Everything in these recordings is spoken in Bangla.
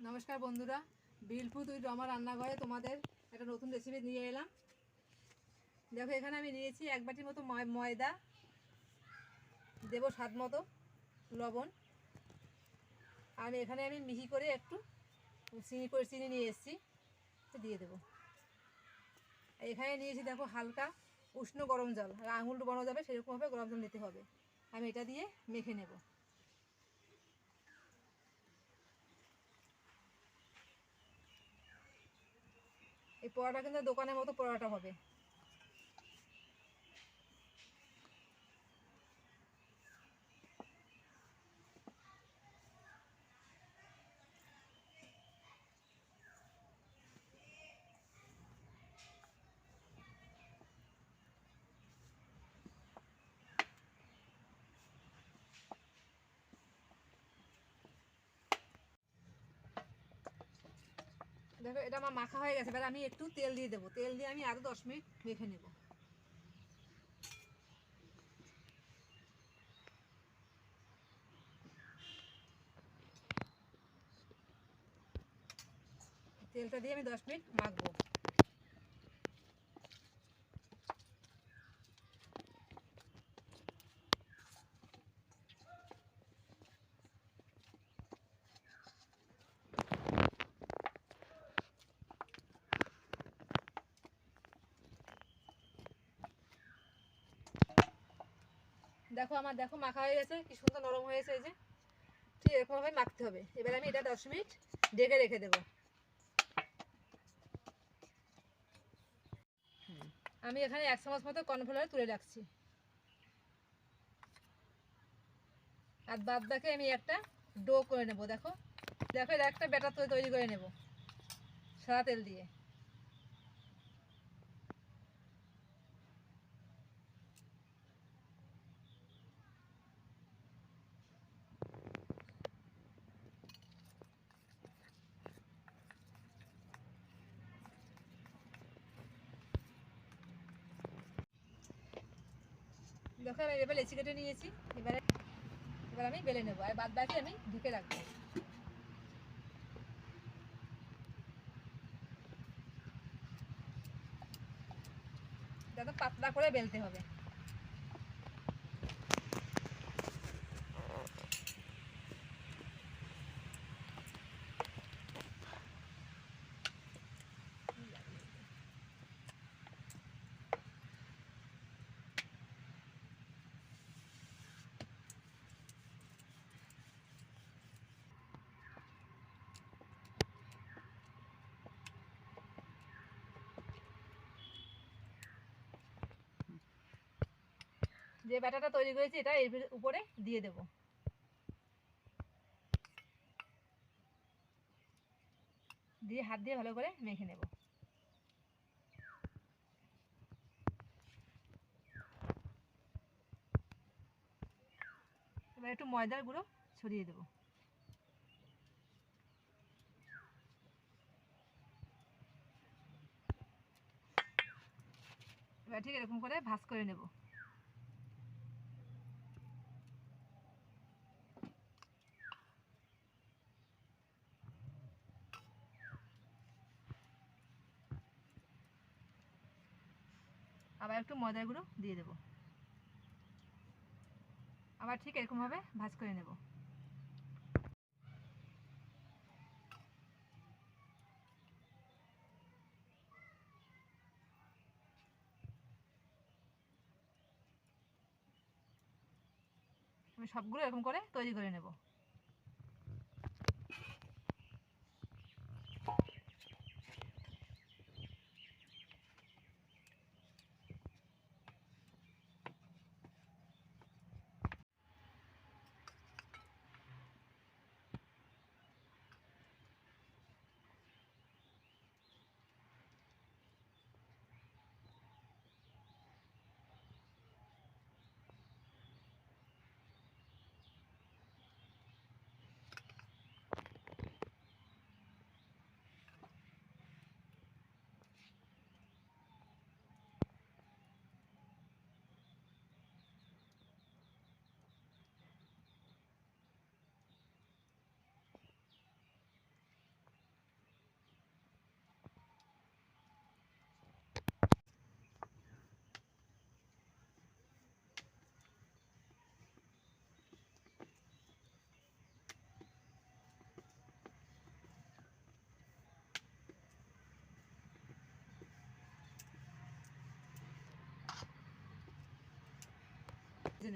নমস্কার বন্ধুরা বিলফু তুই আমার রান্নাঘরে তোমাদের একটা নতুন রেসিপি নিয়ে এলাম। দেখো, এখানে আমি নিয়েছি এক বাটির মতো ময়- ময়দা, দেবো স্বাদ মতো লবণ। আর এখানে আমি মিহি করে একটু চিনি করে চিনি নিয়ে এসেছি দিয়ে দেবো। এখানে নিয়েছি, দেখো, হালকা উষ্ণ গরম জল। আর আঙুল বানানো যাবে, সেরকমভাবে গরম জল নিতে হবে। আমি এটা দিয়ে মেখে নেব। এই পরোটা কিন্তু দোকানের মতো পরোটা হবে। দেখো, এটা আমার মাখা হয়ে গেছে। এবার আমি একটু তেল দিয়ে দেবো। তেল দিয়ে আমি আরও দশ মিনিট মেখে নেব। তেলটা দিয়ে আমি দশ মিনিট মাখবো। দেখো আমার, দেখো মাখা হয়ে গেছে, কি সুন্দর নরম হয়েছে এই যে। ঠিক এরকমভাবে মাখতে হবে। এবার আমি এটা দশ মিনিট ঢেকে রেখে দেবো। আমি এখানে এক চামচ মতো কর্নফ্লাওয়ার তুলে রাখছি। আর বাদ বাকি আমি একটা ডো করে নেব, দেখো। দেখো, এটা একটা ব্যাটার তৈরি করে নেব, সাদা তেল দিয়ে। দেখো আমি এবার লেচি কেটে নিয়েছি, এবারে এবার আমি বেলে নেব, আর বাদ বাকি আমি ঢেকে রাখব। যাতে পাতলা করে বেলতে হবে। যে ব্যাটাটা তৈরি করেছি, এটা এর উপরে দিয়ে দেব। দিয়ে হাত দিয়ে ভালো করে মেখে নেব। এবার একটু ময়দার গুঁড়ো ছড়িয়ে দেবো। এবার ঠিক এরকম করে ভাজ করে নেব। আবার একটু ময়দার গুঁড়ো দিয়ে দেবো। আবার ঠিক এরকমভাবে ভাজ করে নেব। আমি সবগুলো এরকম করে তৈরি করে নেব।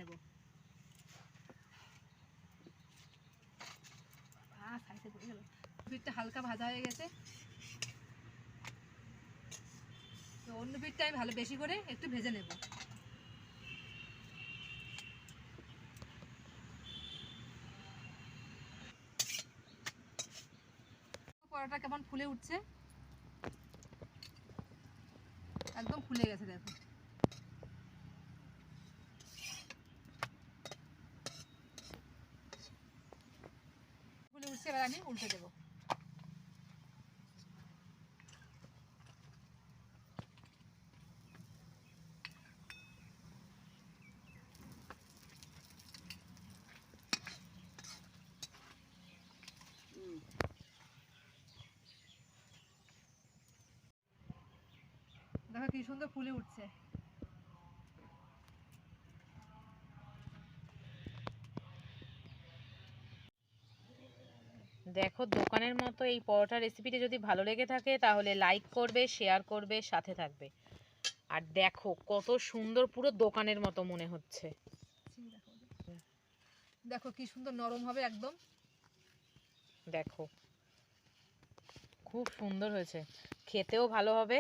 নেব। হালকা ভাজা হয়ে গেছে। তো অন্য পিঠটা আমি ভালো বেশি করে একটু ভেজে নেব। পরোটা কেমন ফুলে উঠছে? একদম ফুলে গেছে, দেখো ফুলে উঠছে এবার আমি উল্টে দেবো। দেখো কি সুন্দর ফুলে উঠছে। দেখো দোকানের মতো এই পরোটা রেসিপিটি যদি ভালো লেগে থাকে তাহলে লাইক করবে শেয়ার করবে সাথে থাকবে। আর দেখো কত সুন্দর পুরো দোকানের মতো মনে হচ্ছে। দেখো কি সুন্দর নরম হবে একদম। দেখো খুব সুন্দর হয়েছে। খেতেও ভালো হবে।